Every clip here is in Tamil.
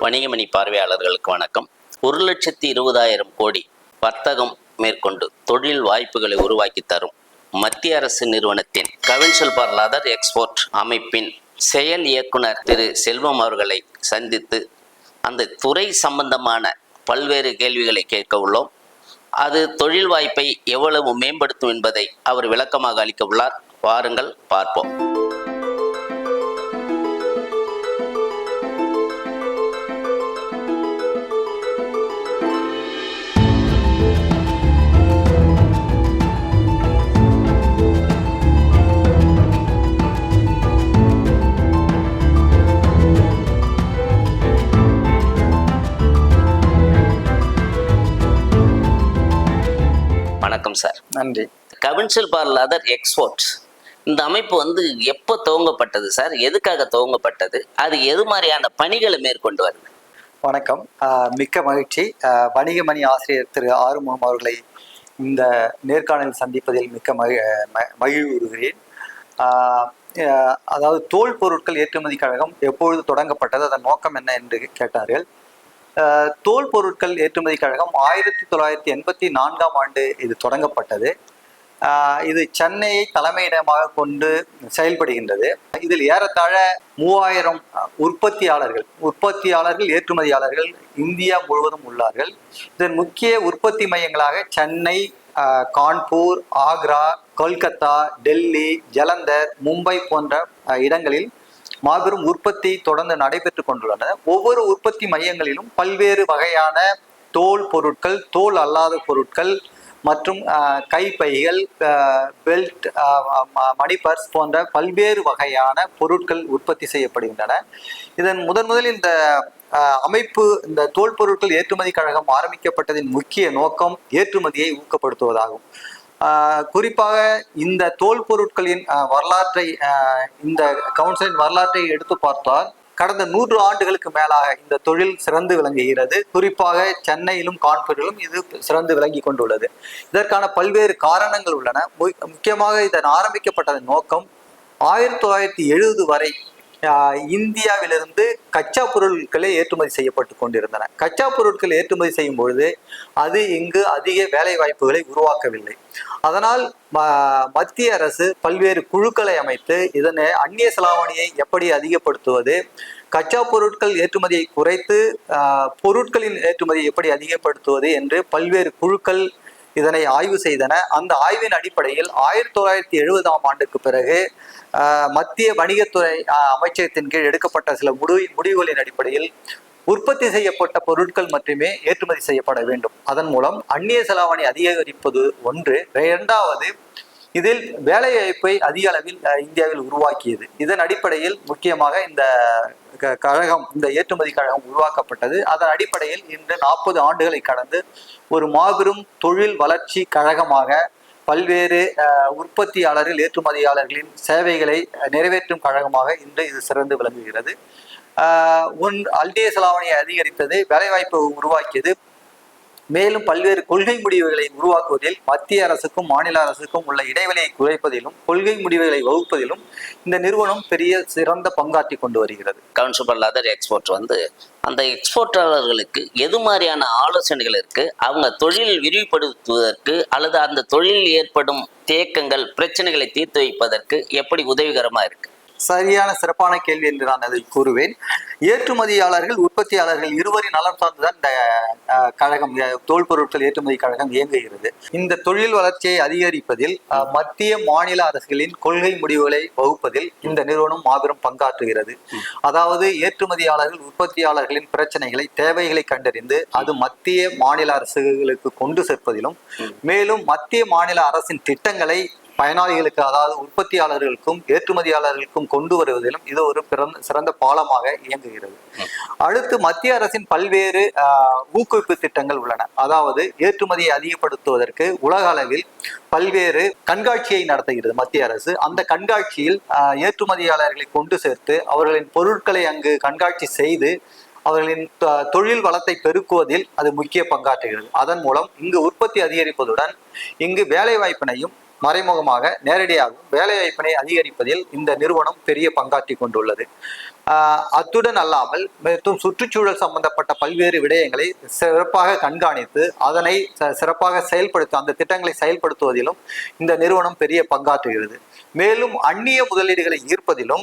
வணிகமணி பார்வையாளர்களுக்கு வணக்கம். ஒரு லட்சத்தி இருபதாயிரம் கோடி வர்த்தகம் மேற்கொண்டு தொழில் வாய்ப்புகளை உருவாக்கி தரும் மத்திய அரசு நிறுவனத்தின் கவின்சல் ஃபார் லதர் எக்ஸ்போர்ட் அமைப்பின் செயல் இயக்குனர் திரு செல்வம் அவர்களை சந்தித்து அந்த துறை சம்பந்தமான பல்வேறு கேள்விகளை கேட்க உள்ளோம். அது தொழில் வாய்ப்பை எவ்வளவு மேம்படுத்தும் என்பதை அவர் விளக்கமாக அளிக்க உள்ளார். வாருங்கள் பார்ப்போம். வணக்கம் சார். நன்றி. கவின்சில் ஃபார் லதர் எக்ஸ்போர்ட்ஸ் இந்த அமைப்பு வந்து எப்போ துவங்கப்பட்டது சார்? எதுக்காக துவங்கப்பட்டது? அது எது மாதிரியான பணிகளை மேற்கொண்டு வருது? வணக்கம். மிக்க மகிழ்ச்சி. வணிகமணி ஆசிரியர் திரு ஆறுமுகம் அவர்களை இந்த நேர்காணலில் சந்திப்பதில் மிக்க மகி மகிழ்வுறுகிறேன் அதாவது தோல் பொருட்கள் ஏற்றுமதி கழகம் எப்பொழுது தொடங்கப்பட்டது அதன் நோக்கம் என்ன என்று கேட்டார்கள். தோல் பொருட்கள் ஏற்றுமதி கழகம் ஆயிரத்தி தொள்ளாயிரத்தி எண்பத்தி நான்காம் ஆண்டு இது தொடங்கப்பட்டது. இது சென்னையை தலைமையிடமாக கொண்டு செயல்படுகின்றது. இதில் ஏறத்தாழ மூவாயிரம் உற்பத்தியாளர்கள் உற்பத்தியாளர்கள் ஏற்றுமதியாளர்கள் இந்தியா முழுவதும் உள்ளார்கள். இதன் முக்கிய உற்பத்தி மையங்களாக சென்னை கான்பூர் ஆக்ரா கொல்கத்தா டெல்லி ஜலந்தர் மும்பை போன்ற இடங்களில் மாபெரும் உற்பத்தி தொடர்ந்து நடைபெற்று கொண்டுள்ளன. ஒவ்வொரு உற்பத்தி மையங்களிலும் பல்வேறு வகையான தோல் பொருட்கள் தோல் அல்லாத பொருட்கள் மற்றும் கைப்பைகள் belt money purse money purse போன்ற பல்வேறு வகையான பொருட்கள் உற்பத்தி செய்யப்படுகின்றன. இதன் முதன் முதலில் இந்த அமைப்பு இந்த தோல் பொருட்கள் ஏற்றுமதி கழகம் ஆரம்பிக்கப்பட்டதின் முக்கிய நோக்கம் ஏற்றுமதியை ஊக்கப்படுத்துவதாகும். குறிப்பாக இந்த தோல் பொருட்களின் வரலாற்றை இந்த கவுன்சிலின் வரலாற்றை எடுத்து பார்த்தால் கடந்த நூறு ஆண்டுகளுக்கு மேலாக இந்த தொழில் சிறந்து விளங்குகிறது. குறிப்பாக சென்னையிலும் கான்பூரிலும் இது சிறந்து விளங்கி கொண்டுள்ளது. இதற்கான பல்வேறு காரணங்கள் உள்ளன. மு- முக்கியமாக இதன் ஆரம்பிக்கப்பட்டதன் நோக்கம் ஆயிரத்தி தொள்ளாயிரத்தி எழுபது வரை இந்தியாவிலிருந்து கச்சா பொருட்களே ஏற்றுமதி செய்யப்பட்டு கொண்டிருந்தன. கச்சா பொருட்கள் ஏற்றுமதி செய்யும் பொழுது அது இங்கு அதிக வேலை வாய்ப்புகளை உருவாக்கவில்லை. அதனால் ம- மத்திய அரசு பல்வேறு குழுக்களை அமைத்து இதனை அந்நிய செலாவணியை எப்படி அதிகப்படுத்துவது கச்சா பொருட்கள் ஏற்றுமதியை குறைத்து பொருட்களின் ஏற்றுமதியை எப்படி அதிகப்படுத்துவது என்று பல்வேறு குழுக்கள் இதனை ஆய்வு செய்தன. அந்த ஆய்வின் அடிப்படையில் ஆயிரத்தி தொள்ளாயிரத்தி எழுபதாம் ஆண்டுக்கு பிறகு மத்திய வணிகத்துறை அமைச்சகத்தின் கீழ் எடுக்கப்பட்ட சில முடிவு முடிவுகளின் அடிப்படையில் உற்பத்தி செய்யப்பட்ட பொருட்கள் மட்டுமே ஏற்றுமதி செய்யப்பட வேண்டும். அதன் மூலம் அந்நிய செலாவணி அதிகரிப்பது ஒன்று. இரண்டாவது இதில் வேலைவாய்ப்பை அதிக அளவில் இந்தியாவில் உருவாக்கியது. இதன் அடிப்படையில் முக்கியமாக இந்த கழகம் இந்த ஏற்றுமதி கழகம் உருவாக்கப்பட்டது. அதன் அடிப்படையில் இன்று நாற்பது ஆண்டுகளை கடந்து ஒரு மாபெரும் தொழில் வளர்ச்சி கழகமாக பல்வேறு அஹ், உற்பத்தியாளர்கள் ஏற்றுமதியாளர்களின் சேவைகளை நிறைவேற்றும் கழகமாக இன்று இது சிறந்து விளங்குகிறது. ஆஹ் ஒன் அல்டிய செலாவணியை அதிகரித்தது வேலைவாய்ப்பை உருவாக்கியது மேலும் பல்வேறு கொள்கை முடிவுகளை உருவாக்குவதில் மத்திய அரசுக்கும் மாநில அரசுக்கும் உள்ள இடைவெளியை குறைப்பதிலும் கொள்கை முடிவுகளை வகுப்பதிலும் இந்த நிறுவனம் பெரிய சிறந்த பங்காற்றி கொண்டு வருகிறது. கவுன்சில் அதர் எக்ஸ்போர்ட் வந்து அந்த எக்ஸ்போர்ட்டாளர்களுக்கு எது மாதிரியான ஆலோசனைகள் இருக்கு அவங்க தொழில் விரிவுபடுத்துவதற்கு அல்லது அந்த தொழிலில் ஏற்படும் தேக்கங்கள் பிரச்சனைகளை தீர்த்து வைப்பதற்கு எப்படி உதவிகரமா இருக்கு? சரியான சிறப்பான கேள்வி என்று நான் அதை கூறுவேன். ஏற்றுமதியாளர்கள் உற்பத்தியாளர்கள் இருவரின் நலம் சார்ந்துதான் இந்த அஹ், கழகம் தோல் பொருட்கள் ஏற்றுமதி கழகம் இயங்குகிறது. இந்த தொழில் வளர்ச்சியை அதிகரிப்பதில் மத்திய மாநில அரசுகளின் கொள்கை முடிவுகளை வகுப்பதில் இந்த நிறுவனம் மாபெரும் பங்காற்றுகிறது. அதாவது ஏற்றுமதியாளர்கள் உற்பத்தியாளர்களின் பிரச்சனைகளை தேவைகளை கண்டறிந்து அது மத்திய மாநில அரசுகளுக்கு கொண்டு சேர்ப்பதிலும் மேலும் மத்திய மாநில அரசின் திட்டங்களை பயனாளிகளுக்கு அதாவது உற்பத்தியாளர்களுக்கும் ஏற்றுமதியாளர்களுக்கும் கொண்டு வருவதிலும் இது ஒரு பிறந்த சிறந்த பாலமாக இயங்குகிறது. அடுத்து மத்திய அரசின் பல்வேறு ஊக்குவிப்பு திட்டங்கள் உள்ளன. அதாவது ஏற்றுமதியை அதிகப்படுத்துவதற்கு உலக அளவில் பல்வேறு கண்காட்சியை நடத்துகிறது மத்திய அரசு. அந்த கண்காட்சியில் ஏற்றுமதியாளர்களை கொண்டு சேர்த்து அவர்களின் பொருட்களை அங்கு கண்காட்சி செய்து அவர்களின் தொழில் வளத்தை பெருக்குவதில் அது முக்கிய பங்காற்றுகிறது. அதன் மூலம் இங்கு உற்பத்தி அதிகரிப்பதுடன் இங்கு வேலை வாய்ப்பினையும் மறைமுகமாக நேரடியாகவும் வேலைவாய்ப்பினை அதிகரிப்பதில் இந்த நிறுவனம் பெரிய பங்காற்றி கொண்டுள்ளது. ஆஹ் அத்துடன் அல்லாமல் மற்றும் சுற்றுச்சூழல் சம்பந்தப்பட்ட பல்வேறு விடயங்களை சிறப்பாக கண்காணித்து அதனை ச- சிறப்பாக செயல்படுத்த அந்த திட்டங்களை செயல்படுத்துவதிலும் இந்த நிறுவனம் பெரிய பங்காற்றுகிறது. மேலும் அந்நிய முதலீடுகளை ஈர்ப்பதிலும்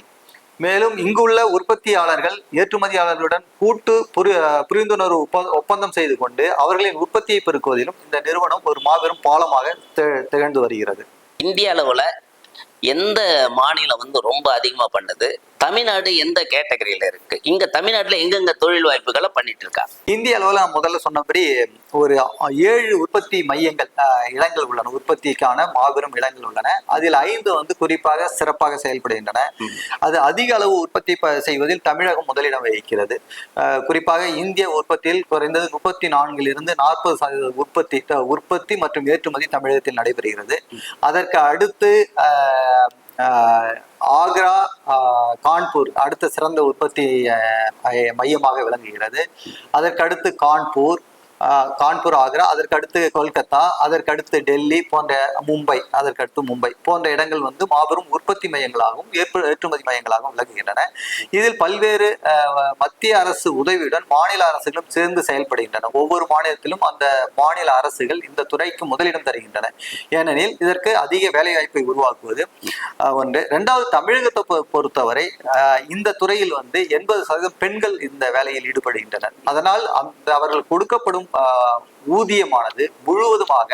மேலும் இங்குள்ள உற்பத்தியாளர்கள் ஏற்றுமதியாளர்களுடன் கூட்டு புரி புரிந்துணர்வு ஒப்பந்தம் செய்து கொண்டு அவர்களின் உற்பத்தியை பெருக்குவதிலும் இந்த நிறுவனம் ஒரு மாபெரும் பாலமாக தி- திகழ்ந்து வருகிறது. இந்திய அளவுல எந்த மாநிலம் வந்து ரொம்ப அதிகமா பண்ணுது? தமிழ்நாடு எந்த கேட்டகரியில இருக்கு? இங்க தமிழ்நாட்டுல எங்கெங்க தொழில் வாய்ப்புகளை பண்ணிட்டு இருக்காங்க இந்திய அளவில் முதல்ல சொன்னபடி ஒரு ஏழு உற்பத்தி மையங்கள் இடங்கள் உள்ளன. உற்பத்திக்கான மாபெரும் இடங்கள் உள்ளன. அதில் ஐந்து வந்து குறிப்பாக சிறப்பாக செயல்படுகின்றன. அது அதிக அளவு உற்பத்தி செய்வதில் தமிழகம் முதலிடம் வகிக்கிறது. குறிப்பாக இந்திய உற்பத்தியில் குறைந்தது முப்பத்தி நான்கிலிருந்து நாற்பது சதவீத உற்பத்தி உற்பத்தி மற்றும் ஏற்றுமதி தமிழகத்தில் நடைபெறுகிறது. அதற்கு அடுத்து ஆக்ரா கான்பூர் அடுத்த சிறந்த உற்பத்தி மைய- மையமாக விளங்குகிறது. அதற்கடுத்து கான்பூர் கான்பூர் ஆக்ரா அதற்கு அடுத்து கொல்கத்தா அதற்கு அடுத்து டெல்லி போன்ற மும்பை அதற்கு அடுத்து மும்பை போன்ற இடங்கள் வந்து மாபெரும் உற்பத்தி மையங்களாகவும் ஏற்றுமதி மையங்களாகவும் விளங்குகின்றன. இதில் பல்வேறு மத்திய அரசு உதவியுடன் மாநில அரசுகளும் சேர்ந்து செயல்படுகின்றன. ஒவ்வொரு மாநிலத்திலும் அந்த மாநில அரசுகள் இந்த துறைக்கு முதலிடம் தருகின்றன. ஏனெனில் இதற்கு அதிக வேலைவாய்ப்பை உருவாக்குவது ஒன்று. ரெண்டாவது தமிழகத்தை பொ- பொறுத்தவரை இந்த துறையில் வந்து எண்பது சதவீதம் பெண்கள் இந்த வேலையில் ஈடுபடுகின்றனர். அதனால் அந்த அவர்கள் கொடுக்கப்படும் ஆஹ், ஊதியமானது முழுவதுமாக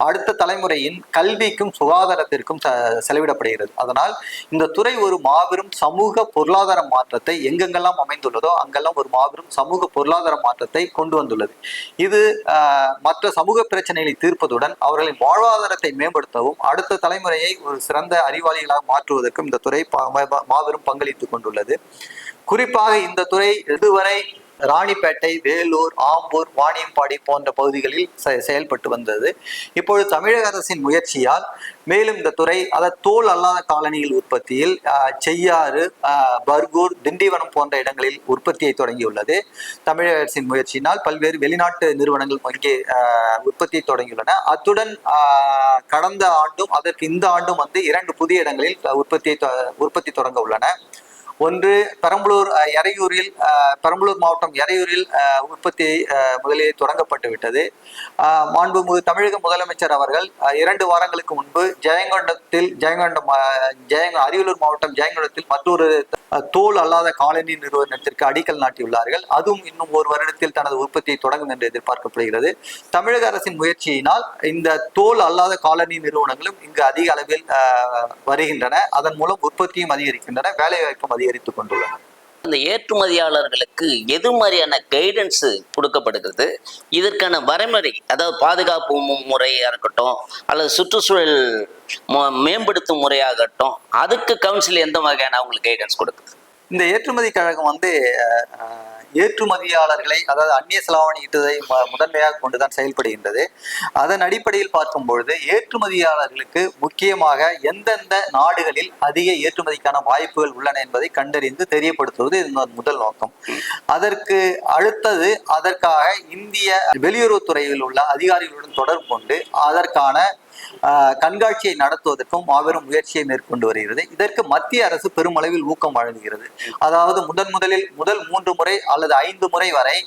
அடுத்த தலைமுறையின் கல்விக்கும் சுகாதாரத்திற்கும் செலவிடப்படுகிறது. அதனால் இந்த துறை ஒரு மாபெரும் சமூக பொருளாதார மாற்றத்தை எங்கெங்கெல்லாம் அமைந்துள்ளதோ அங்கெல்லாம் ஒரு மாபெரும் சமூக பொருளாதார மாற்றத்தை கொண்டு வந்துள்ளது. இது ஆஹ், மற்ற சமூக பிரச்சனைகளை தீர்ப்பதுடன் அவர்களின் வாழ்வாதாரத்தை மேம்படுத்தவும் அடுத்த தலைமுறையை ஒரு சிறந்த அறிவாளிகளாக மாற்றுவதற்கும் இந்த துறை மாபெரும் பங்களித்துக் கொண்டுள்ளது. குறிப்பாக இந்த துறை இதுவரை ராணிப்பேட்டை வேலூர் ஆம்பூர் வாணியம்பாடி போன்ற பகுதிகளில் செ- செயல்பட்டு வந்தது. இப்பொழுது தமிழக அரசின் முயற்சியால் மேலும் இந்த துறை அதாவது தோல் அல்லாத காலனிகள் உற்பத்தியில் செய்யாறு பர்கூர் திண்டிவனம் போன்ற இடங்களில் உற்பத்தியை தொடங்கியுள்ளது. தமிழக அரசின் முயற்சியினால் பல்வேறு வெளிநாட்டு நிறுவனங்கள் இங்கே ஆஹ், உற்பத்தியை தொடங்கியுள்ளன. அத்துடன் ஆஹ், கடந்த ஆண்டும் அதற்கு இந்த ஆண்டும் வந்து இரண்டு புதிய இடங்களில் உற்பத்தியை தொ- உற்பத்தி தொடங்க உள்ளன. ஒன்று பெரம்பலூர் எறையூரில் பெரம்பலூர் மாவட்டம் எறையூரில் உற்பத்தி முதலில் தொடங்கப்பட்டு விட்டது. மாண்புமிகு தமிழக முதலமைச்சர் அவர்கள் இரண்டு வாரங்களுக்கு முன்பு ஜெயங்கொண்டத்தில் ஜெயங்கொண்டம் ஜெயங்க அரியலூர் மாவட்டம் ஜெயங்கொண்டத்தில் மற்றொரு தோல் அல்லாத காலனி நிறுவனத்திற்கு அடிக்கல் நாட்டியுள்ளார்கள். அதுவும் இன்னும் ஒரு வருடத்தில் தனது உற்பத்தியை தொடங்கும் என்று எதிர்பார்க்கப்படுகிறது. தமிழக அரசின் முயற்சியினால் இந்த தோல் அல்லாத காலனி நிறுவனங்களும் இங்கு அதிக அளவில் வருகின்றன. அதன் மூலம் உற்பத்தியும் அதிகரிக்கின்றன வேலைவாய்ப்பும் அதிகரித்துக் கொண்டுள்ளன இந்த ஏற்றுமதியாளர்களுக்கு எது மாதிரியான கைடன்ஸ் கொடுக்கப்படுகிறது? இதற்கான வரைமுறை அதாவது பாதுகாப்பு மு- முறையா இருக்கட்டும் அல்லது சுற்றுச்சூழல் மேம்படுத்தும் முறையாகட்டும் அதுக்கு கவுன்சில் எந்த வகையான அவங்களுக்கு கைடன்ஸ் கொடுக்குது? இந்த ஏற்றுமதி கழகம் வந்து ஏற்றுமதியாளர்களை அதாவது அந்நிய செலாவணியிட்டதை முதன்மையாக கொண்டுதான் செயல்படுகின்றது. அதன் அடிப்படையில் பார்க்கும் பொழுது ஏற்றுமதியாளர்களுக்கு முக்கியமாக எந்தெந்த நாடுகளில் அதிக ஏற்றுமதிக்கான வாய்ப்புகள் உள்ளன என்பதை கண்டறிந்து தெரியப்படுத்துவது இதன் முதல் நோக்கம். அதற்கு அடுத்தது அதற்காக இந்திய வெளியுறவுத்துறையில் உள்ள அதிகாரிகளுடன் தொடர்பு கொண்டு அதற்கான கண்காட்சியை நடத்துவதற்கும் மாபெரும் முயற்சியை மேற்கொண்டு வருகிறது. இதற்கு மத்திய அரசு பெருமளவில் ஊக்கம் வழங்குகிறது. அதாவது முதன் முதலில் முதல் மூன்று முறை அல்லது ஐந்து முறை வரை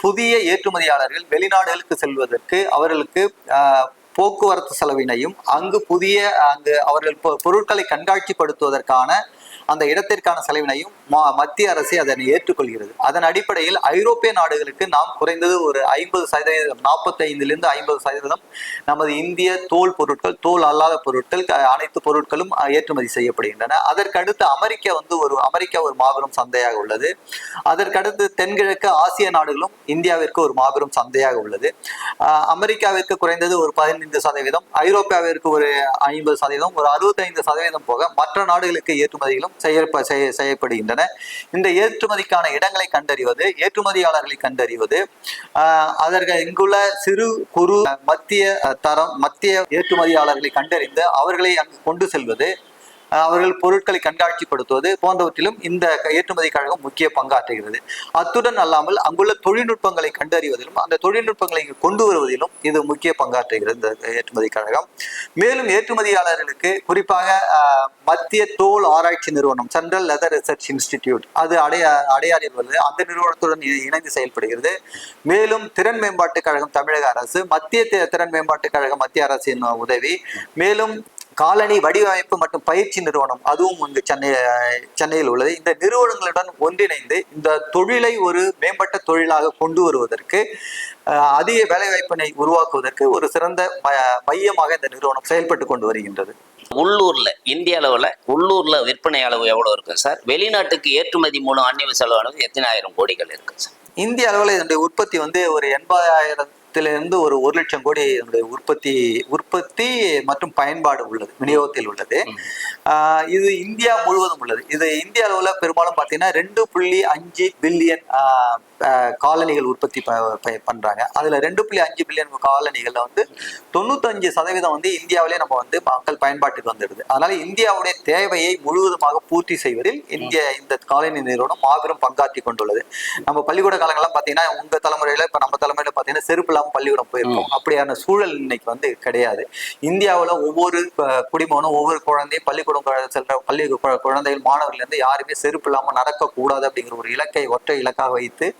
புதிய ஏற்றுமதியாளர்கள் வெளிநாடுகளுக்கு செல்வதற்கு அவர்களுக்கு ஆஹ், போக்குவரத்து செலவினையும் அங்கு புதிய அங்கு அவர்கள் பொ- பொருட்களை கண்காட்சிப்படுத்துவதற்கான அந்த இடத்திற்கான செலவினையும் மா- மத்திய அரசு அதனை ஏற்றுக்கொள்கிறது. அதன் அடிப்படையில் ஐரோப்பிய நாடுகளுக்கு நாம் குறைந்தது ஒரு ஐம்பது சதவீதம் நாற்பத்தைந்திலிருந்து ஐம்பது சதவீதம் நமது இந்திய தோல் பொருட்கள் தோல் அல்லாத பொருட்கள் அனைத்து பொருட்களும் ஏற்றுமதி செய்யப்படுகின்றன. அதற்கடுத்து அமெரிக்கா வந்து ஒரு அமெரிக்கா ஒரு மாபெரும் சந்தையாக உள்ளது. அதற்கடுத்து தென்கிழக்கு ஆசிய நாடுகளும் இந்தியாவிற்கு ஒரு மாபெரும் சந்தையாக உள்ளது. அமெரிக்காவிற்கு குறைந்தது ஒரு பதினைந்து சதவீதம் ஐரோப்பியாவிற்கு ஒரு ஐம்பது சதவீதம் ஒரு அறுபத்தைந்து சதவீதம் போக மற்ற நாடுகளுக்கு ஏற்றுமதிகளும் செய்ய- செய்யப்படுகின்றன இந்த ஏற்றுமதிக்கான இடங்களை கண்டறிவது ஏற்றுமதியாளர்களை கண்டறிவது ஆஹ், அதற்கு இங்குள்ள சிறு குறு மத்திய தரம் மத்திய ஏற்றுமதியாளர்களை கண்டறிந்து அவர்களை அங்கு கொண்டு செல்வது அவர்கள் பொருட்களை கண்காட்சிப்படுத்துவது போன்றவற்றிலும் இந்த க- ஏற்றுமதி கழகம் முக்கிய பங்காற்றுகிறது. அத்துடன் அல்லாமல் அங்குள்ள தொழில்நுட்பங்களை கண்டறிவதிலும் அந்த தொழில்நுட்பங்களை கொண்டு வருவதிலும் இது முக்கிய பங்காற்றுகிறது இந்த ஏற்றுமதி கழகம் மேலும் ஏற்றுமதியாளர்களுக்கு குறிப்பாக மத்திய தோல் ஆராய்ச்சி நிறுவனம் சென்ட்ரல் லெதர் ரிசர்ச் இன்ஸ்டிடியூட் அது அடைய அடையாறில் வருது அந்த நிறுவனத்துடன் இணைந்து செயல்படுகிறது. மேலும் திறன் மேம்பாட்டு கழகம் தமிழக அரசு மத்திய திறன் மேம்பாட்டு கழகம் மத்திய அரசின் உதவி. மேலும் காலனி வடிவமைப்பு மற்றும் பயிற்சி நிறுவனம் அதுவும் இங்கு சென்னை சென்னையில் உள்ளது. இந்த நிறுவனங்களுடன் ஒன்றிணைந்து இந்த தொழிலை ஒரு மேம்பட்ட தொழிலாக கொண்டு வருவதற்கு அதிக வேலைவாய்ப்பினை உருவாக்குவதற்கு ஒரு சிறந்த மையமாக இந்த நிறுவனம் செயல்பட்டு கொண்டு வருகின்றது. உள்ளூர்ல இந்திய அளவுல உள்ளூர்ல விற்பனை அளவு எவ்வளவு இருக்கு சார்? வெளிநாட்டுக்கு ஏற்றுமதி மூலம் அந்நிய செலவானது எத்தனை ஆயிரம் கோடிகள் இருக்கு சார்? இந்திய அளவில் இதனுடைய உற்பத்தி வந்து ஒரு எண்பதாயிரத்திலிருந்து ஒரு ஒரு லட்சம் கோடி இதனுடைய உற்பத்தி உற்பத்தி மற்றும் பயன்பாடு உள்ளது விநியோகத்தில் உள்ளது. இது இந்தியா முழுவதும் உள்ளது. இது இந்திய அளவில் பெரும்பாலும் பார்த்தீங்கன்னா ரெண்டு புள்ளி அஞ்சு பில்லியன் காலனிகள் உற்பத்தி பண்றாங்க. அதுல ரெண்டு புள்ளி அஞ்சு பில்லியன் காலனிகள்ல வந்து தொண்ணூத்தஞ்சு சதவீதம் வந்து இந்தியாவிலே நம்ம வந்து மக்கள் பயன்பாட்டுக்கு வந்துடுது. அதனால இந்தியாவுடைய தேவையை முழுவதுமாக பூர்த்தி செய்வதில் இந்திய இந்த காலனி நிறுவனம் மாபெரும் பங்காற்றி கொண்டுள்ளது. நம்ம பள்ளிக்கூட காலங்கள்லாம் பார்த்தீங்கன்னா உங்க தலைமுறையில இப்ப நம்ம தலைமுறையில பார்த்தீங்கன்னா செருப்பு இல்லாம பள்ளிக்கூடம் போயிருக்கோம். அப்படியான சூழல் இன்னைக்கு வந்து கிடையாது. இந்தியாவுல ஒவ்வொரு குடிமகனும் ஒவ்வொரு குழந்தையும் பள்ளிக்கூடம் செல்ற பள்ளி குழந்தைகள் மாணவர்கள் இருந்து யாருமே செருப்பு இல்லாம நடக்கக்கூடாது அப்படிங்கிற ஒரு இலக்கை ஒற்றை இலக்காக வைத்து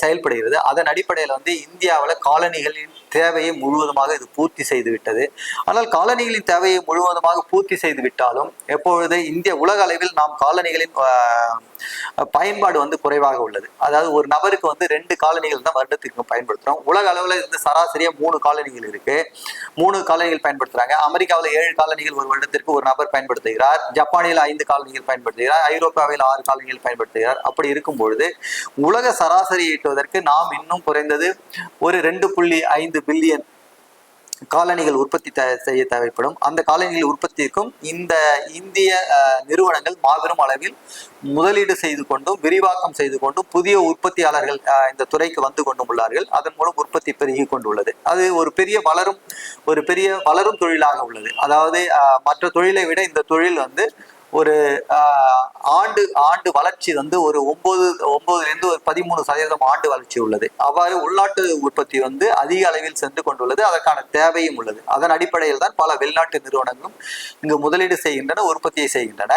செயல்படுகிறது. அதன் அடிப்படையில் வந்து இந்தியாவில் காலனிகளின் தேவையை முழுவதுமாக இது பூர்த்தி செய்து விட்டது. ஆனால் காலனிகளின் தேவையை முழுவதுமாக பூர்த்தி செய்து விட்டாலும் எப்பொழுது இந்திய உலக அளவில் நாம் காலனிகளின் பயன்பாடு வந்து குறைவாக உள்ளது. அதாவது ஒரு நபருக்கு வந்து ரெண்டு காலனிகள் தான் வருடத்துக்கு பயன்படுத்துகிறோம் உலக அளவில் இருந்து சராசரியாக மூணு காலனிகள் இருக்கு. மூணு காலனிகள் பயன்படுத்துகிறாங்க அமெரிக்காவில் ஏழு காலனிகள் ஒரு வருடத்திற்கு ஒரு நபர் பயன்படுத்துகிறார். ஜப்பானில் ஐந்து காலனிகள் பயன்படுத்துகிறார். ஐரோப்பாவில் ஆறு காலனிகள் பயன்படுத்துகிறார். அப்படி இருக்கும் பொழுது உலக சராசரி ஈட்டுவதற்கு நாம் இன்னும் குறைந்தது ஒரு ரெண்டு புள்ளி ஐந்து பில்லியன் காலணிகள் உற்பத்தி செய்ய தேவைப்படும். அந்த காலணிகள் உற்பத்திக்கும் இந்த இந்திய நிறுவனங்கள் மாபெரும் அளவில் முதலீடு செய்து கொண்டும் விரிவாக்கம் செய்து கொண்டும் புதிய உற்பத்தியாளர்கள் இந்த துறைக்கு வந்து கொண்டும் உள்ளார்கள். அதன் மூலம் உற்பத்தி பெருகி கொண்டுள்ளது. அது ஒரு பெரிய வளரும் ஒரு பெரிய வளரும் தொழிலாக உள்ளது. அதாவது மற்ற தொழிலை விட இந்த தொழில் வந்து ஒரு ஆஹ், ஆண்டு ஆண்டு வளர்ச்சி வந்து ஒரு ஒன்பது ஒன்பதுலேருந்து ஒரு பதிமூணு சதவீதம் ஆண்டு வளர்ச்சி உள்ளது. அவ்வாறு உள்நாட்டு உற்பத்தி வந்து அதிக அளவில் சென்று கொண்டுள்ளது. அதற்கான தேவையும் உள்ளது. அதன் அடிப்படையில் தான் பல வெளிநாட்டு நிறுவனங்களும் இங்கு முதலீடு செய்கின்றன உற்பத்தியை செய்கின்றன.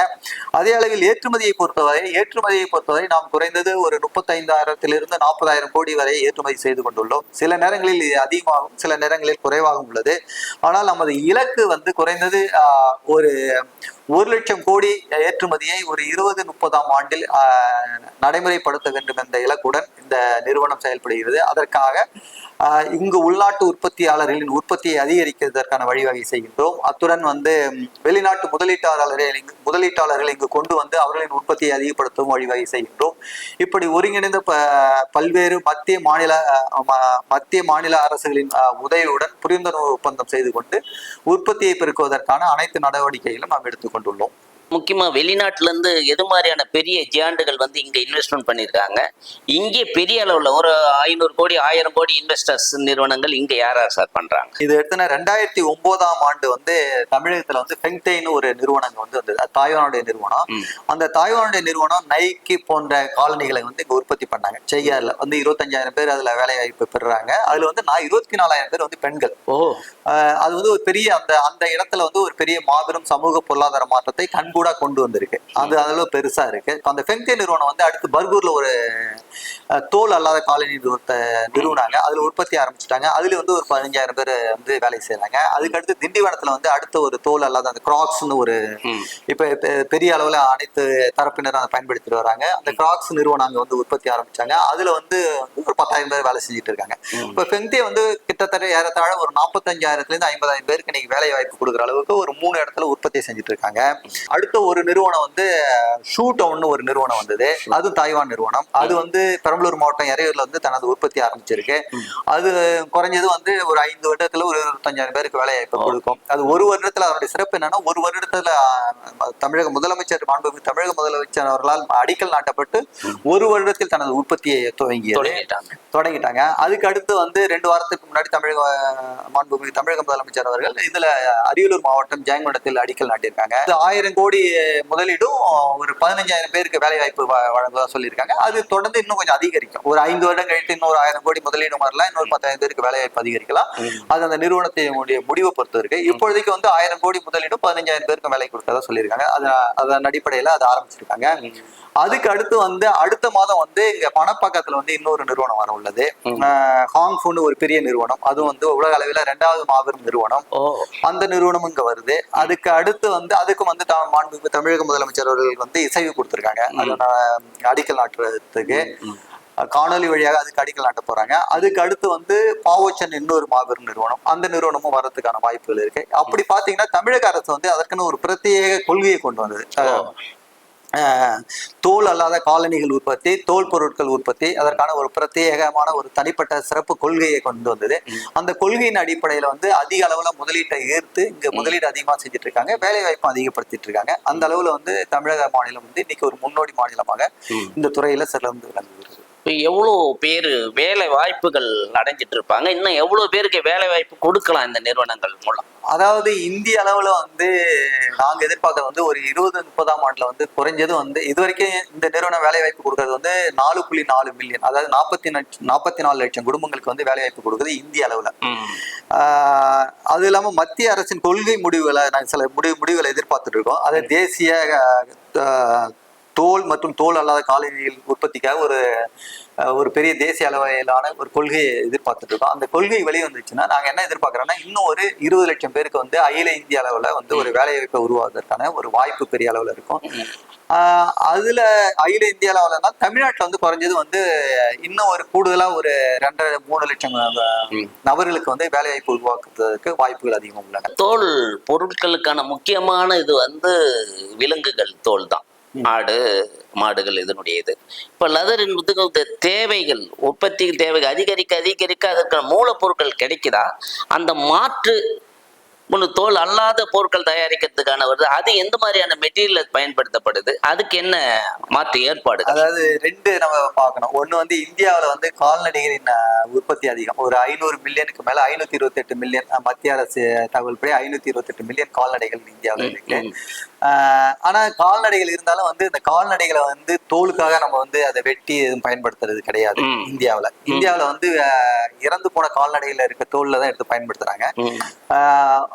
அதே அளவில் ஏற்றுமதியை பொறுத்தவரை ஏற்றுமதியை பொறுத்தவரை நாம் குறைந்தது ஒரு முப்பத்தைந்தாயிரத்திலிருந்து நாற்பதாயிரம் கோடி வரை ஏற்றுமதி செய்து கொண்டுள்ளோம். சில நேரங்களில் இது அதிகமாகும் சில நேரங்களில் குறைவாகவும் உள்ளது. ஆனால் நமது இலக்கு வந்து குறைந்தது ஒரு ஒரு லட்சம் கோடி ஏற்றுமதியை ஒரு இருபது முப்பதாம் ஆண்டில் நடைமுறைப்படுத்த வேண்டும் என்ற இலக்குடன் இந்த நிறுவனம் செயல்படுகிறது. அதற்காக இங்கு உள்நாட்டு உற்பத்தியாளர்களின் உற்பத்தியை அதிகரிக்கிறதற்கான வழிவகை செய்கின்றோம். அத்துடன் வந்து வெளிநாட்டு முதலீட்டாளர்களை இங்கு முதலீட்டாளர்களை இங்கு கொண்டு வந்து அவர்களின் உற்பத்தியை அதிகப்படுத்தவும் வழிவகை செய்கின்றோம். இப்படி ஒருங்கிணைந்த ப பல்வேறு மத்திய மாநில ம- மத்திய மாநில அரசுகளின் உதவியுடன் புரிந்துணர்வு ஒப்பந்தம் செய்து கொண்டு உற்பத்தியை பெருக்குவதற்கான அனைத்து நடவடிக்கைகளும் நாம் எடுத்துக்கொண்டுள்ளோம் முக்கியமா வெளிநாட்டுல இருந்து எது மாதிரியான பெரிய ஜியாண்டுகள் வந்து இங்க இன்வெஸ்ட்மெண்ட் பண்ணியிருக்காங்க? இங்கே பெரிய அளவுல ஒரு ஐநூறு கோடி ஆயிரம் கோடி இன்வெஸ்டர்ஸ் நிறுவனங்கள் இங்க யார் யார் சார் பண்றாங்க? இது எடுத்துன ரெண்டாயிரத்தி ஒன்பதாம் ஆண்டு வந்து தமிழகத்துல வந்து ஃபெங்டெய்னு ஒரு நிறுவனம் வந்து வந்தது. தாய்வானுடைய நிறுவனம். அந்த தாய்வானுடைய நிறுவனம் நைக்கி போன்ற காலனிகளை வந்து இங்க உற்பத்தி பண்ணாங்க. செய்யாறுல வந்து இருபத்தஞ்சாயிரம் பேர் அதுல வேலை வாய்ப்பு பெறுறாங்க. அதுல வந்து நான் இருபத்தி நாலாயிரம் பேர் வந்து பெண்கள். ஓ. அது வந்து ஒரு பெரிய அந்த அந்த இடத்துல வந்து ஒரு பெரிய மாபெரும் சமூக பொருளாதார மாற்றத்தை கண்கூடா கொண்டு வந்திருக்கு. அது அளவு பெருசா இருக்கு. அந்த ஃபெங்டே நிறுவனம் வந்து அடுத்து பர்கூர்ல ஒரு தோல் அல்லாத காலனி நிறுவனத்தை நிறுவனாங்க. அதுல உற்பத்தி ஆரம்பிச்சிட்டாங்க. அதுல வந்து ஒரு பதினஞ்சாயிரம் பேர் வந்து வேலை செய்யறாங்க அதுக்கு அடுத்து திண்டிவனத்துல வந்து அடுத்த ஒரு தோல் அல்லாத அந்த கிராக்ஸ்னு ஒரு. இப்ப பெரிய அளவுல அனைத்து தரப்பினரும் அதை பயன்படுத்திட்டு வராங்க. அந்த கிராக்ஸ் நிறுவனம் அங்க வந்து உற்பத்தி ஆரம்பிச்சாங்க. அதுல வந்து ஒரு பத்தாயிரம் பேர் வேலை செஞ்சுட்டு இருக்காங்க. இப்ப ஃபெங்டே வந்து கிட்டத்தட்ட ஏறத்தாழ ஒரு நாற்பத்தஞ்சாயிரத்துல இருந்து ஐம்பதாயிரம் பேருக்கு இன்னைக்கு வேலை வாய்ப்பு கொடுக்குற அளவுக்கு ஒரு மூணு இடத்துல உற்பத்தி செஞ்சுட்டு இருக்காங்க. அடுத்த ஒரு நிறுவனம் வந்து ஷூ டவுன் ஒரு நிறுவனம் வந்தது. அது தாய்வான் நிறுவனம். அது வந்து பெரம்பலூர் மாவட்டம் இறையூர்ல வந்து தனது உற்பத்தி ஆரம்பிச்சிருக்கு. அது குறைஞ்சது வந்து ஒரு ஐந்து வருடத்துல ஒரு இருபத்தஞ்சாயிரம் பேருக்கு வேலை வாய்ப்பு கொடுக்கும். அது ஒரு வருடத்துல அதனுடைய சிறப்பு என்னன்னா ஒரு வருடத்துல தமிழக முதலமைச்சர் மாண்புமிகு தமிழக முதலமைச்சர் அவர்களால் அடிக்கல் நாட்டப்பட்டு ஒரு வருடத்தில் தனது உற்பத்தியை துவங்கியது. தொடங்கிட்டாங்க. தொடங்கிட்டாங்க. அதுக்கு அடுத்து வந்து ரெண்டு வாரத்துக்கு முன்னாடி தமிழக மாண்புமிகு தமிழக முதலமைச்சர் அவர்கள் இதுல அரியலூர் மாவட்டம் ஜெயங்கொண்டத்தில் அடிக்கல் நாட்டியிருக்காங்க. ஆயிரம் கோடி முதலீடும் ஒரு பதினஞ்சாயிரம் பேருக்கு வேலை வாய்ப்பு வழங்குவதா சொல்லியிருக்காங்க. அது தொடர்ந்து இன்னும் கொஞ்சம் அதிகரிக்கும். ஒரு ஐந்து வருடம் கழித்து இன்னொரு ஆயிரம் கோடி முதலீடும் வரலாம். இன்னொரு பத்தாயிரம் பேருக்கு வேலை வாய்ப்பு அதிகரிக்கலாம் அது அந்த நிறுவனத்தினுடைய முடிவை பொறுத்து இருக்கு. இப்பொழுதைக்கு வந்து ஆயிரம் கோடி முதலீடும் பதினஞ்சாயிரம் பேருக்கு வேலை கொடுக்கறதா சொல்லியிருக்காங்க. அது அதன் அடிப்படையில அதை ஆரம்பிச்சிருக்காங்க. அதுக்கு அடுத்து வந்து அடுத்த மாதம் வந்து இங்க பணப்பக்கத்துல வந்து இன்னொரு நிறுவனம் வர உள்ளது. ஹாங்ஃபுன்னு ஒரு பெரிய நிறுவனம். அதுவும் வந்து உலக அளவில் ரெண்டாவது மாபெரும் நிறுவனம். அந்த நிறுவனமும் இங்க வருது. அதுக்கு அடுத்து வந்து அதுக்கும் வந்து தமிழக முதலமைச்சர் அவர்கள் வந்து இசைவு கொடுத்திருக்காங்க. அதை நான் அடிக்கல் நாட்டுறதுக்கு. காணொலி வழியாக அதுக்கு அடிக்கல் நாட்ட போறாங்க. அதுக்கு அடுத்து வந்து பாவோச்சன் இன்னொரு மாபெரும் நிறுவனம். அந்த நிறுவனமும் வர்றதுக்கான வாய்ப்புகள் இருக்கு. அப்படி பாத்தீங்கன்னா தமிழக அரசு வந்து அதற்குன்னு ஒரு பிரத்யேக கொள்கையை கொண்டு வந்தது. தோல் அல்லாத காலணிகள் உற்பத்தி தோல் பொருட்கள் உற்பத்தி அதற்கான ஒரு பிரத்யேகமான ஒரு தனிப்பட்ட சிறப்பு கொள்கையை கொண்டு வந்தது. அந்த கொள்கையின் அடிப்படையில வந்து அதிக அளவுல முதலீட்டை ஈர்த்து இங்க முதலீடு அதிகமா செஞ்சுட்டு இருக்காங்க வேலை வாய்ப்பும் அதிகப்படுத்திட்டு இருக்காங்க அந்த அளவுல வந்து தமிழக மாநிலம் வந்து இன்னைக்கு ஒரு முன்னோடி மாநிலமாக இந்த துறையில சிறந்து விளங்குகிறது இப்போ எவ்வளோ பேர் வேலை வாய்ப்புகள் அடைஞ்சிட்டு இருப்பாங்க? இன்னும் எவ்வளோ பேருக்கு வேலை வாய்ப்பு கொடுக்கலாம் இந்த நிறுவனங்கள் மூலம்? அதாவது இந்திய அளவுல வந்து நாங்க எதிர்பார்க்கறது வந்து ஒரு இருபது முப்பதாம் ஆண்டுல வந்து குறைஞ்சது வந்து இது வரைக்கும் இந்த நிறுவனம் வேலை வாய்ப்பு கொடுக்கறது வந்து நாலு புள்ளி நாலு மில்லியன். அதாவது நாற்பத்தி நாற்பத்தி நாலு லட்சம் குடும்பங்களுக்கு வந்து வேலை வாய்ப்பு கொடுக்குது இந்திய அளவுல. அது இல்லாம மத்திய அரசின் கொள்கை முடிவுகளை நாங்கள் சில முடிவு முடிவுகளை எதிர்பார்த்துட்டு இருக்கோம். அது தேசிய தோல் மற்றும் தோல் அல்லாத காலணிகள் உற்பத்திக்காக ஒரு ஒரு பெரிய தேசிய அளவிலான ஒரு கொள்கையை எதிர்பார்த்துட்டு இருக்கோம். அந்த கொள்கை வெளியே வந்துச்சுன்னா நாங்க என்ன எதிர்பார்க்கறோம்னா இன்னும் ஒரு இருபது லட்சம் பேருக்கு வந்து அகில இந்திய அளவுல வந்து ஒரு வேலை வாய்ப்பை உருவாக்குவதற்கான ஒரு வாய்ப்பு பெரிய அளவுல இருக்கும். அதுல அகில இந்திய அளவுலன்னா தமிழ்நாட்டுல வந்து குறைஞ்சது வந்து இன்னும் ஒரு கூடுதலா ஒரு ரெண்டரை மூணு லட்சம். நபர்களுக்கு வந்து வேலை வாய்ப்பு உருவாக்குறதுக்கு வாய்ப்புகள் அதிகம் உள்ளன. தோல் பொருட்களுக்கான முக்கியமான இது வந்து விலங்குகள் தோல் தான். ஆடு மாடுகள் இதனுடைய இது இப்போ லெதர் என்பதுக்கு தேவைகள் உற்பத்தி தேவைகள் அதிகரிக்க அதிகரிக்க அதற்கான மூலப்பொருட்கள் கிடைக்குதா? அந்த மாற்று ஒன்று தோல் அல்லாத பொருட்கள் தயாரிக்கிறதுக்கான வருது அது எந்த மாதிரியான மெட்டீரியல் பயன்படுத்தப்படுது? அதுக்கு என்ன மாற்று ஏற்பாடு அதாவது ரெண்டு நம்ம பார்க்கணும். ஒண்ணு வந்து இந்தியாவுல வந்து கால்நடைகளின் உற்பத்தி அதிகம். ஒரு ஐநூறு மில்லியனுக்கு மேல ஐநூத்தி இருபத்தி எட்டு மில்லியன் மத்திய அரசு தகவல் படி ஐநூத்தி இருபத்தி எட்டு மில்லியன் கால்நடைகள் இந்தியாவுல இருக்கு. ம். ஆஹ் ஆனா கால்நடைகள் இருந்தாலும் வந்து இந்த கால்நடைகளை வந்து தோலுக்காக நம்ம வந்து அதை வெட்டி எதுவும் பயன்படுத்துறது கிடையாது. இந்தியாவுல. இந்தியாவுல வந்து இறந்து போன கால்நடையில இருக்க தோல்ல தான் எடுத்து பயன்படுத்துறாங்க.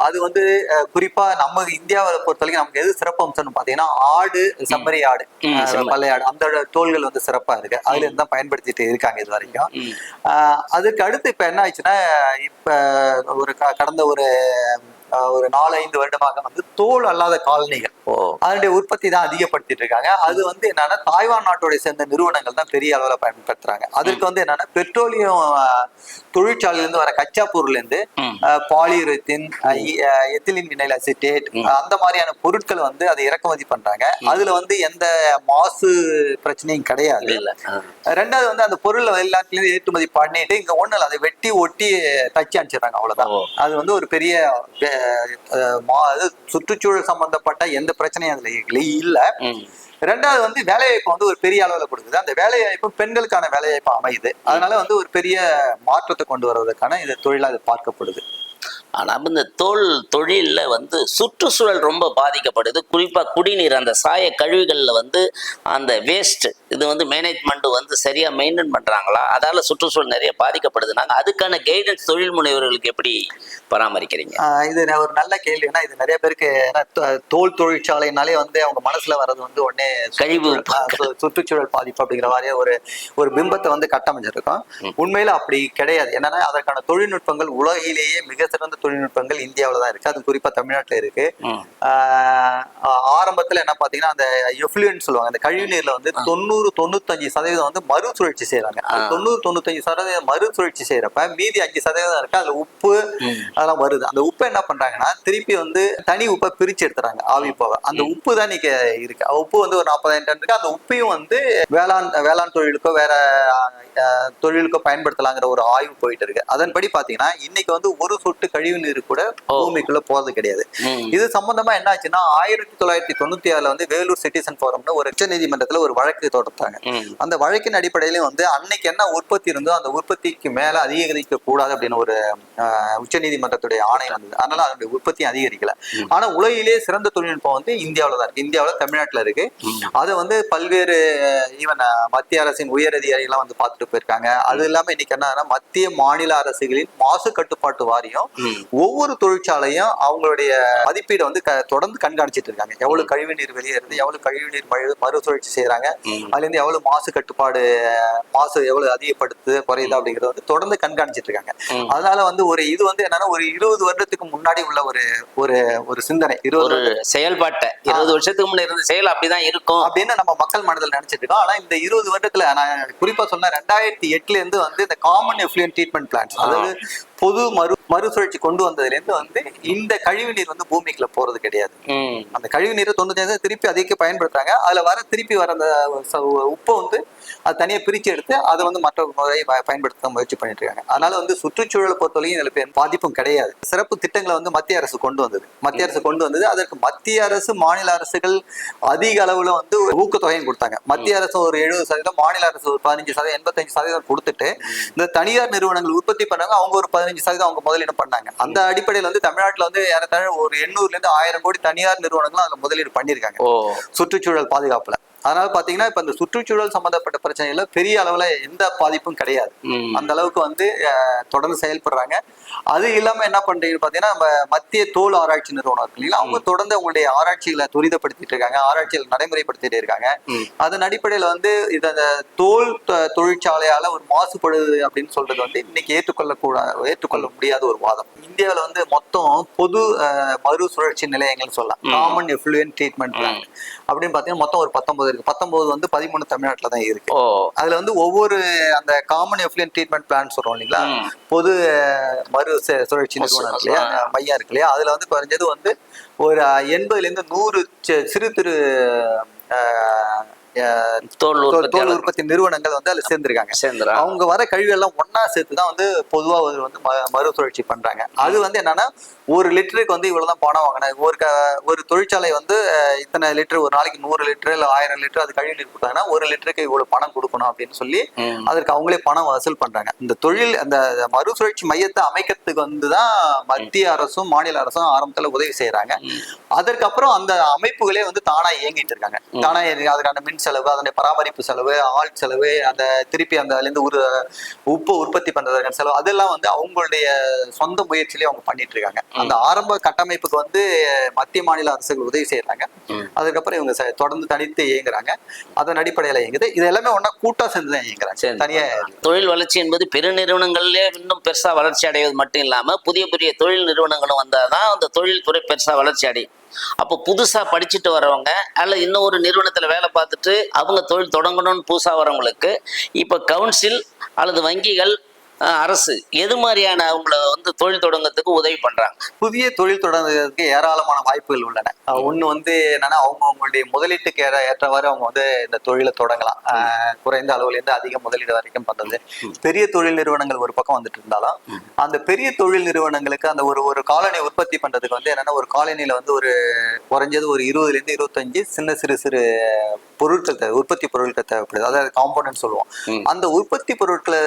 அது வந்து அஹ், குறிப்பா நம்ம இந்தியாவை பொறுத்த வரைக்கும் நமக்கு எது சிறப்பு அம்சம்னு பாத்தீங்கன்னா ஆடு செம்மறி ஆடு ஆடு அந்த தோல்கள் வந்து சிறப்பா இருக்கு. அதுல இருந்து தான் பயன்படுத்திட்டு இருக்காங்க இது வரைக்கும். அதுக்கு அடுத்து இப்ப என்ன ஆயிடுச்சுன்னா இப்ப ஒரு கடந்த ஒரு ஒரு நாலு ஐந்து வருடமாக வந்து தோல் அல்லாத காலனிகள் அதனுடைய உற்பத்தி தான் அதிகப்படுத்திட்டு இருக்காங்க. அது வந்து என்னன்னா தாய்வான் நாட்டோட சேர்ந்த நிறுவனங்கள் தான் பெரிய அளவுல பயன்படுத்துறாங்க. அதற்கு வந்து என்னன்னா பெட்ரோலியம் தொழிற்சாலையில இருந்து வர கச்சா பொருள்ல இருந்து ம். பாலியுரத்தின் எத்திலின் வினைல் அசிட்டேட் அந்த மாதிரியான பொருட்கள் வந்து அதை இறக்குமதி பண்றாங்க. அதுல வந்து எந்த மாசு பிரச்சனையும் கிடையாது. ரெண்டாவது வந்து அந்த பொருளை வெளிநாட்டுல ஏற்றுமதி பண்ணிட்டு இங்க ஒண்ணு அதை வெட்டி ஒட்டி தச்சு அனுப்பிச்சிடுறாங்க அவ்வளவுதான். அது வந்து ஒரு பெரிய சுற்றுச்சூழல் சம்பந்தப்பட்ட எந்த பிரச்சனையும் அதுல இல்ல-. ரெண்டாவது வந்து வேலைவாய்ப்பு வந்து ஒரு பெரிய அளவுல கொடுக்குது. அந்த வேலைவாய்ப்பு பெண்களுக்கான வேலைவாய்ப்பு அமையுது. அதனால வந்து ஒரு பெரிய மாற்றத்தை கொண்டு வருவதற்கான இது தொழிலா இது பார்க்கப்படுது. ஆனா இந்த தோல் தொழில்ல வந்து சுற்றுச்சூழல் ரொம்ப பாதிக்கப்படுது. குறிப்பா குடிநீர் அந்த சாய கழிவுகள்ல வந்து அந்த வேஸ்ட் இது வந்து மேனேஜ்மெண்ட் வந்து சரியா மெயின்டைன் பண்றாங்களா? அதால சுற்றுச்சூழல் நிறைய பாதிக்கப்படுதுனாங்க அதுக்கான கைடன்ஸ் தொழில் முனைவர்களுக்கு எப்படி பராமரிக்கிறீங்க? இது ஒரு நல்ல கேள்வினா இது நிறைய பேருக்கு தோல் தொழிற்சாலைனாலே வந்து அவங்க மனசுல வர்றது வந்து உடனே கழிவு. சுற்றுச்சூழல் பாதிப்பு. அப்படிங்கிற மாதிரியே ஒரு ஒரு பிம்பத்தை வந்து கட்டமைச்சிருக்கோம். உண்மையில அப்படி கிடையாது. என்னன்னா அதற்கான தொழில்நுட்பங்கள் உலகிலேயே மிக சிறந்த தொழில்நுட்பங்கள் இந்தியாவில் தான் இருக்கு. அது குறிப்பா தமிழ்நாட்டுல இருக்கு. ஆரம்பத்துல என்ன பாத்தீங்கன்னா அந்த எஃப்ளூயன்ட் சொல்லுவாங்க. அந்த கழிவு நீர்ல வந்து தொண்ணூறு தொண்ணூத்தஞ்சு சதவீதம் வந்து மறுசுழற்சி செய்யறாங்க தொண்ணூறு தொண்ணூத்தஞ்சு சதவீதம் மறுசுழற்சி செய்யறப்ப மீதி அஞ்சு சதவீதம் இருக்கு. அதுல உப்பு அதெல்லாம் வருது. அந்த உப்பை என்ன பண்றாங்கன்னா திருப்பி வந்து தனி உப்பை பிரிச்சு எடுத்துறாங்க. ஆவி போக. அந்த உப்பு தான் இன்னைக்கு இருக்கு. உப்பு வந்து ஒரு நாற்பதாயிரம் டன் இருக்கு. அந்த உப்பையும் வந்து வேளாண் வேளாண் தொழிலுக்கோ வேற தொழிலுக்கோ பயன்படுத்தலாங்கிற ஒரு ஆய்வு போயிட்டு இருக்கு. அதன்படி பாத்தீங்கன்னா இன்னைக்கு வந்து ஒரு சொட்டு கழிவு நீர் கூட பூமிக்குள்ள போறது கிடையாது. இது சம்பந்தமா என்ன ஆச்சுன்னா ஆயிரத்தி தொள்ளாயிரத்தி தொண்ணூத்தி ஆறுல வந்து வேலூர் சிட்டிசன் ஃபோரம்னு ஒரு உச்ச நீதிமன்றத்துல ஒரு வழக்கு தொடுத்தாங்க. ம். அந்த வழக்கின் அடிப்படையிலும் வந்து அன்னைக்கு என்ன உற்பத்தி இருந்தோ அந்த உற்பத்திக்கு மேல அதிகரிக்க கூடாது அப்படின்னு ஒரு உச்ச நீதிமன்றத்துடைய ஆணை வந்தது. அதனால அதனுடைய உற்பத்தி அதிகரிக்கல. ஆனா உலகிலே சிறந்த தொழில்நுட்பம் வந்து இந்தியாவில தான் இருக்கு. இந்தியாவில தமிழ்நாட்டுல இருக்கு. அதை வந்து பல்வேறு ஈவன் மத்திய அரசின் உயர் அதிகாரிகள்லாம் வந்து பார்த்துட்டு போயிருக்காங்க. அது இல்லாம இன்னைக்கு என்னன்னா மத்திய மாநில அரசுகளின் மாசு கட்டுப்பாட்டு வாரியம். ஒவ்வொரு தொழிற்சாலையும் அவங்களுடைய மதிப்பீடை வந்து தொடர்ந்து கண்காணிச்சிட்டு இருக்காங்க. எவ்வளவு கழிவு நீர் வெளியேறுது எவ்வளவு கழிவு நீர் மறு- மறுசுழற்சி செய்யறாங்க. அதுல இருந்து எவ்வளவு மாசு கட்டுப்பாடு மாசு எவ்வளவு அதிகப்படுத்து குறையுது அப்படிங்கறத வந்து தொடர்ந்து கண்காணிச்சிட்டு இருக்காங்க. அதனால வந்து ஒரு இது வந்து என்னன்னா ஒரு இருபது வருடத்துக்கு முன்னாடி உள்ள ஒரு ஒரு ஒரு சிந்தனை. இருபது செயல்பாட்டை. இருபது வருஷத்துக்கு முன்ன இருந்த செயல் அப்படிதான் இருக்கும். அப்படின்னு நம்ம மக்கள் மனதில் நினைச்சிட்டு இருக்கோம். ஆனா இந்த இருபது வருடத்துல நான் குறிப்பா சொன்ன ரெண்டாயிரத்தி எட்டுல இருந்து வந்து இந்த காமன் எஃப்ளூயன் ட்ரீட்மெண்ட் பிளான்ஸ் அதாவது பொது மறு மறுசுழற்சி கொண்டு வந்ததுல இருந்து வந்து இந்த கழிவு நீர் வந்து பூமிக்குள்ள போறது கிடையாது. அந்த கழிவு நீரை தொண்ணூத்தி திருப்பி அதிக பயன்படுத்துறாங்க. அதுல வர திருப்பி வர அந்த உப்பை வந்து அது தனியா பிரிச்சு எடுத்து அதை வந்து மற்ற முறை ப- பயன்படுத்த முயற்சி பண்ணிட்டு இருக்காங்க. அதனால வந்து சுற்றுச்சூழலை பொறுத்தவரைக்கும் இதுல பாதிப்பும் கிடையாது. சிறப்பு திட்டங்களை வந்து மத்திய அரசு கொண்டு வந்தது. மத்திய அரசு கொண்டு வந்தது. அதற்கு மத்திய அரசு மாநில அரசுகள் அதிக அளவுல வந்து ஊக்கத்தொகையும் கொடுத்தாங்க. மத்திய அரசு ஒரு எழுபது சதவீதம் மாநில அரசு ஒரு பதினஞ்சு சதவீதம் எண்பத்தஞ்சு சதவீதம் கொடுத்துட்டு இந்த தனியார் நிறுவனங்கள் உற்பத்தி பண்ணாங்க அவங்க ஒரு பதினஞ்சு சதவீதம் அவங்க முதலீடு பண்ணாங்க. அந்த அடிப்படையில் வந்து தமிழ்நாட்டுல வந்து ஏறத்தாழ ஒரு எண்ணூறுல இருந்து ஆயிரம் கோடி தனியார் நிறுவனங்களும் அதுல முதலீடு பண்ணியிருக்காங்க. சுற்றுச்சூழல் பாதுகாப்புல. அதனால பாத்தீங்கன்னா இப்ப இந்த சுற்றுச்சூழல் சம்பந்தப்பட்ட பிரச்சனைகள்ல பெரிய அளவுல எந்த பாதிப்பும் கிடையாது. அந்த அளவுக்கு வந்து தொடர்ந்து செயல்படுறாங்க. அது இல்லாம என்ன பண்றீங்க பாத்தீங்கன்னா நம்ம மத்திய தோல் ஆராய்ச்சி நிறுவனம் இருக்கு இல்லைங்களா? அவங்க தொடர்ந்து அவங்களுடைய ஆராய்ச்சிகளை துரிதப்படுத்திட்டு இருக்காங்க. ஆராய்ச்சிகளை நடைமுறைப்படுத்திட்டு இருக்காங்க. அதன் அடிப்படையில வந்து இது அந்த தோல் தொழிற்சாலையால ஒரு மாசுபடுது அப்படின்னு சொல்றது வந்து இன்னைக்கு ஏற்றுக்கொள்ளக்கூடாது ஏற்றுக்கொள்ள முடியாத ஒரு வாதம். இந்தியாவில் வந்து மொத்தம் பொது மறுசுழற்சி நிலையங்கள் சொல்லலாம். காமன் எஃப்ளூயன் ட்ரீட்மெண்ட் அப்படின்னு பார்த்தீங்கன்னா மொத்தம் ஒரு பத்தொன்பது இருக்கு. பத்தொன்பது வந்து பதிமூணு தமிழ்நாட்டில் தான் இருக்கு. அதுல வந்து ஒவ்வொரு அந்த காமன் எஃப்ளூயன் ட்ரீட்மெண்ட் பிளான் சொல்றோம் இல்லைங்களா. பொது மறு சுழற்சி நிறுவனம் இல்லையா? மையம் இருக்கு இல்லையா? அதுல வந்து குறைஞ்சது வந்து ஒரு எண்பதுல இருந்து நூறு சிறு திரு தோல் தோல் உற்பத்தி நிறுவனங்கள் வந்து அதுல சேர்ந்திருக்காங்க. சேர்ந்துரா? அவங்க வர கழிவு எல்லாம் ஒண்ணா சேர்த்து தான் வந்து பொதுவா வந்து மறுசுழற்சி பண்றாங்க. அது வந்து என்னன்னா ஒரு லிட்டருக்கு வந்து இவ்வளவுதான் பணம் வாங்கினாங்க ஒரு க ஒரு தொழிற்சாலை வந்து இத்தனை லிட்டர் ஒரு நாளைக்கு நூறு லிட்டர் இல்ல ஆயிரம் லிட்டர் அது கழிவு நீர் கொடுத்தாங்கன்னா ஒரு லிட்டருக்கு இவ்வளவு பணம் கொடுக்கணும் அப்படின்னு சொல்லி. அதற்கு அவங்களே பணம் வசூல் பண்றாங்க. இந்த தொழில் அந்த மறுசுழற்சி மையத்தை அமைக்கிறதுக்கு வந்து தான் மத்திய அரசும் மாநில அரசும் ஆரம்பத்துல உதவி செய்யறாங்க. அதற்கப்புறம் அந்த அமைப்புகளே வந்து தானா இயங்கிட்டு இருக்காங்க. தானா இயங்கி- அதுக்கான மின் செலவு அதனுடைய பராமரிப்பு செலவு ஆள் செலவு அந்த திருப்பி அந்த அதுல இருந்து ஒரு உப்பு உற்பத்தி பண்றதுக்கான செலவு அதெல்லாம் வந்து அவங்களுடைய சொந்த முயற்சியிலே அவங்க பண்ணிட்டு இருக்காங்க. அந்த ஆரம்ப கட்டமைப்புக்கு வந்து மத்திய மாநில அரசுகள் உதவி செய்யறாங்க. அதுக்கப்புறம் இவங்க தொடர்ந்து தனித்து இயங்குறாங்க. அதன் அடிப்படையில இயங்குது. இது எல்லாமே ஒண்ணா கூட்டா சேர்ந்து தான் இயங்குறாங்க. தனியா தொழில் வளர்ச்சி என்பது பெருநிறுவனங்களிலே இன்னும் பெருசா வளர்ச்சி அடைவது மட்டும் இல்லாம புதிய புதிய தொழில் நிறுவனங்களும் வந்தாதான் அந்த தொழில்துறை பெருசா வளர்ச்சி அடையும். அப்போ புதுசா படிச்சுட்டு வரவங்க அல்ல இன்னும் ஒரு நிறுவனத்துல வேலை பார்த்துட்டு அவங்க தொழில் தொடங்கணும்னு புதுசா வரவங்களுக்கு இப்போ கவுன்சில் அல்லது வங்கிகள் அரசு எது மாதிரியான அவங்கள வந்து தொழில் தொடங்கறதுக்கு உதவி பண்றாங்க? புதிய தொழில் தொடங்குறதுக்கு ஏராளமான வாய்ப்புகள் உள்ளன. ஒண்ணு வந்து என்னன்னா அவங்க அவங்களுடைய முதலீட்டுக்கு ஏற ஏற்றவாறு அவங்க வந்து இந்த தொழிலை தொடங்கலாம். குறைந்த அளவுல இருந்து அதிக முதலீடு வரைக்கும் பண்றது. பெரிய தொழில் நிறுவனங்கள் ஒரு பக்கம் வந்துட்டு இருந்தாலும் அந்த பெரிய தொழில் நிறுவனங்களுக்கு அந்த ஒரு ஒரு காலனி உற்பத்தி பண்றதுக்கு வந்து என்னன்னா ஒரு காலனில வந்து ஒரு குறைஞ்சது ஒரு இருபதுல இருந்து இருபத்தஞ்சு சின்ன சிறு சிறு பொருட்கள் உற்பத்தி பொருட்கள் தேவைப்படுது. அதாவது காம்போனன்ட் சொல்லுவோம். அந்த உற்பத்தி பொருட்களை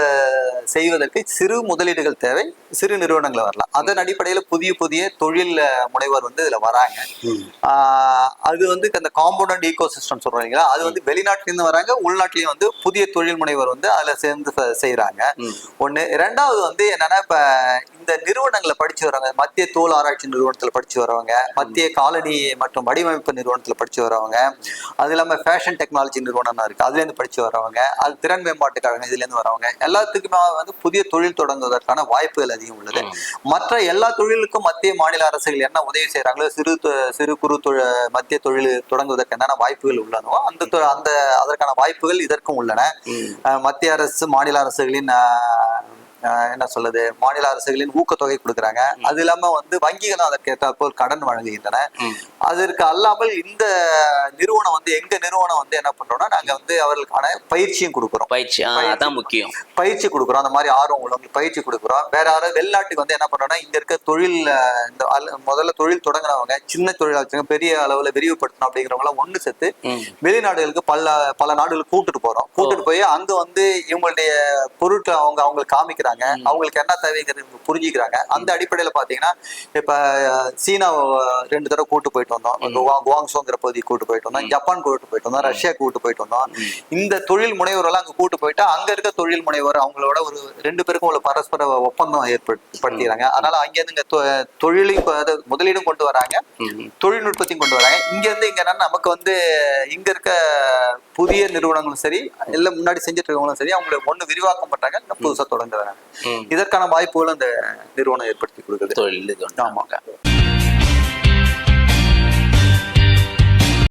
செய்வதற்கு சிறு முதலீடுகள் தேவை சிறு நிறுவனங்கள் வரலாம். அதன் அடிப்படையில் புதிய புதிய தொழில் முனைவர் வந்து இதுல வராங்க. அது வந்து அந்த காம்பவுண்ட் ஈகோ சிஸ்டம் சொல்றோம் இல்லைங்களா? அது வந்து வெளிநாட்டுல இருந்து வராங்க உள்நாட்டிலையும் வந்து புதிய தொழில் முனைவர் வந்து அதுல சேர்ந்து செ- செய்றாங்க. ம். ஒண்ணு. ரெண்டாவது வந்து என்னன்னா இப்ப இந்த நிறுவனங்களை படிச்சு வரவங்க மத்திய தோல் ஆராய்ச்சி நிறுவனத்துல படிச்சு வரவங்க மத்திய காலனி மற்றும் வடிவமைப்பு நிறுவனத்துல படிச்சு வரவங்க அது இல்லாம ஃபேஷன் டெக்னாலஜி நிறுவனம் இருக்கு அதுல இருந்து படிச்சு வரவங்க அது திறன் மேம்பாட்டு கழகம் இதுல இருந்து வரவங்க எல்லாத்துக்குமே வந்து புதிய தொழில் தொடங்குவதற்கான வாய்ப்புகள் அதிகம் உள்ளது. மற்ற எல்லா தொழிலுக்கும் மத்திய மாநில அரசுகள் என்ன உதவி செய்யறாங்களோ சிறு சிறு குறு தொழில் மத்திய தொழில் தொடங்குவதற்கு என்னென்ன வாய்ப்புகள் உள்ளனவோ அந்த அந்த அதற்கான வாய்ப்புகள் இதற்கும் உள்ளன. மத்திய அரசு மாநில அரசுகளின் என்ன சொல்லுது மாநில அரசுகளின் ஊக்கத்தொகை கொடுக்குறாங்க. அது இல்லாம வந்து வங்கிகளும் அதற்கு ஏற்றாற்போல் கடன் வழங்குகின்றன. அதற்கு அல்லாமல் இந்த நிறுவனம் வந்து எங்க நிறுவனம் வந்து என்ன பண்றோம்னா நாங்க வந்து அவர்களுக்கான பயிற்சியும் கொடுக்குறோம். பயிற்சி அதான் முக்கியம். பயிற்சி கொடுக்குறோம். அந்த மாதிரி ஆர்வம் உள்ளவங்களுக்கு பயிற்சி கொடுக்குறோம். வேற யாராவது வெளிநாட்டுக்கு வந்து என்ன பண்றோம்னா இங்க இருக்க தொழில் இந்த முதல்ல தொழில் தொடங்குறவங்க சின்ன தொழில் வச்சுங்க பெரிய அளவுல விரிவுபடுத்தணும் அப்படிங்கிறவங்க எல்லாம் ஒண்ணு சேர்த்து. வெளிநாடுகளுக்கு பல பல நாடுகளுக்கு கூட்டிட்டு போறோம். கூட்டிட்டு போய் அங்க வந்து இவங்களுடைய பொருட்களை அவங்க அவங்களுக்கு காமிக்கிறாங்க. அவங்களுக்கு என்ன தேவைங்கிறது புரிஞ்சுக்கிறாங்க. அந்த அடிப்படையில பாத்தீங்கன்னா இப்ப சீனா ரெண்டு தடவை கூட்டு போயிட்டு வந்தோம். குவா- குவாங்சோங்கிற பகுதிக்கு கூட்டு போயிட்டு வந்தோம். ஜப்பான் கூட்டு போயிட்டு வந்தோம். ரஷ்யா கூட்டு போயிட்டு வந்தோம். இந்த தொழில் முனைவோரெல்லாம் அங்க கூட்டு போயிட்டா அங்க இருக்க தொழில் முனைவர் அவங்களோட ஒரு ரெண்டு பேருக்கும் ஒரு பரஸ்பர ஒப்பந்தம் ஏற்படுத்திடுறாங்க அதனால அங்க இருந்து இங்க தொழிலையும் முதலீடும் கொண்டு வராங்க. தொழில்நுட்பத்தையும் கொண்டு வராங்க. இங்க இருந்து இங்க நமக்கு வந்து இங்க இருக்க புதிய நிறுவனங்களும் சரி எல்லாம் முன்னாடி செஞ்சுட்டு இருக்கவங்களும் சரி அவங்களை ஒண்ணு விரிவாக்கம் பண்றாங்க இன்னும் புதுசா தொடங்குறாங்க. இதற்கான வாய்ப்புகளும் இந்த நிறுவனம் ஏற்படுத்தி கொடுக்குது தொழில். ஆமாங்க